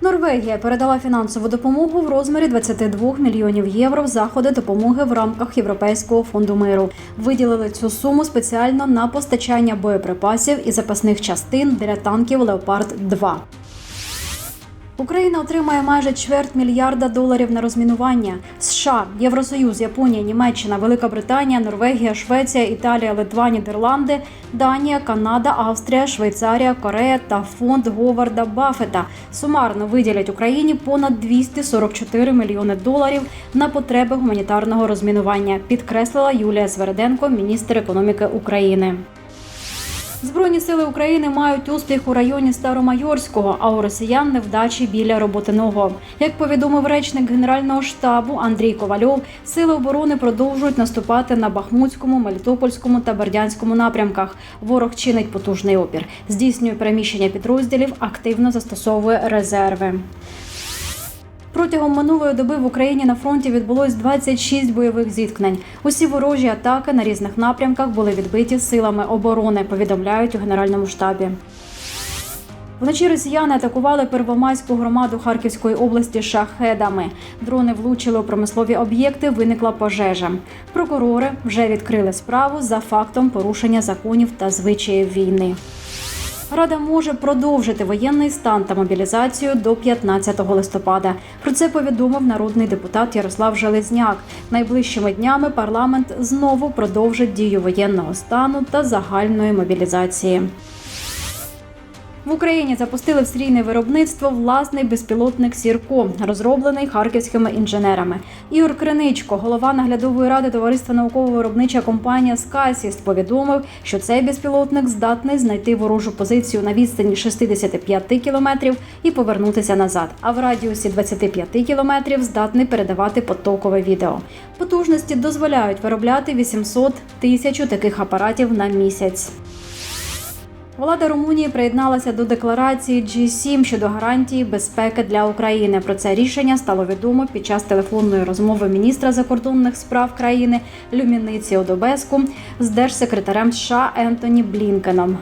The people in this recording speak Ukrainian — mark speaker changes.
Speaker 1: Норвегія передала фінансову допомогу в розмірі 22 мільйонів євро в заходи допомоги в рамках Європейського фонду миру. Виділили цю суму спеціально на постачання боєприпасів і запасних частин для танків Леопард 2 Україна отримає майже чверть мільярда доларів на розмінування. США, Євросоюз, Японія, Німеччина, Велика Британія, Норвегія, Швеція, Італія, Литва, Нідерланди, Данія, Канада, Австрія, Швейцарія, Корея та фонд Говарда Баффета сумарно виділять Україні понад 244 мільйони доларів на потреби гуманітарного розмінування. Підкреслила Юлія Свереденко, міністр економіки України. Збройні сили України мають успіх у районі Старомайорського, а у росіян невдачі біля роботиного. Як повідомив речник Генерального штабу Андрій Ковальов, сили оборони продовжують наступати на Бахмутському, Мелітопольському та Бердянському напрямках. Ворог чинить потужний опір, здійснює переміщення підрозділів, активно застосовує резерви. Протягом минулої доби в Україні на фронті відбулось 26 бойових зіткнень. Усі ворожі атаки на різних напрямках були відбиті силами оборони. Повідомляють у генеральному штабі. Вночі росіяни атакували Первомайську громаду Харківської області шахедами. Дрони влучили у промислові об'єкти. Виникла пожежа. Прокурори вже відкрили справу за фактом порушення законів та звичаїв війни. Рада може продовжити воєнний стан та мобілізацію до 15 листопада. Про це повідомив народний депутат Ярослав Железняк. Найближчими днями парламент знову продовжить дію воєнного стану та загальної мобілізації. В Україні запустили в серійне виробництво власний безпілотник Сірко, розроблений харківськими інженерами. Ігор Криничко, голова наглядової ради товариства науково-виробнича компанія Скайсіст, повідомив, що цей безпілотник здатний знайти ворожу позицію на відстані 65 кілометрів і повернутися назад. А в радіусі 25 кілометрів здатний передавати потокове відео. Потужності дозволяють виробляти 800 тисяч таких апаратів на місяць. Влада Румунії приєдналася до декларації G7 щодо гарантії безпеки для України. Про це рішення стало відомо під час телефонної розмови міністра закордонних справ країни Люміниці Одобеску з держсекретарем США Ентоні Блінкеном.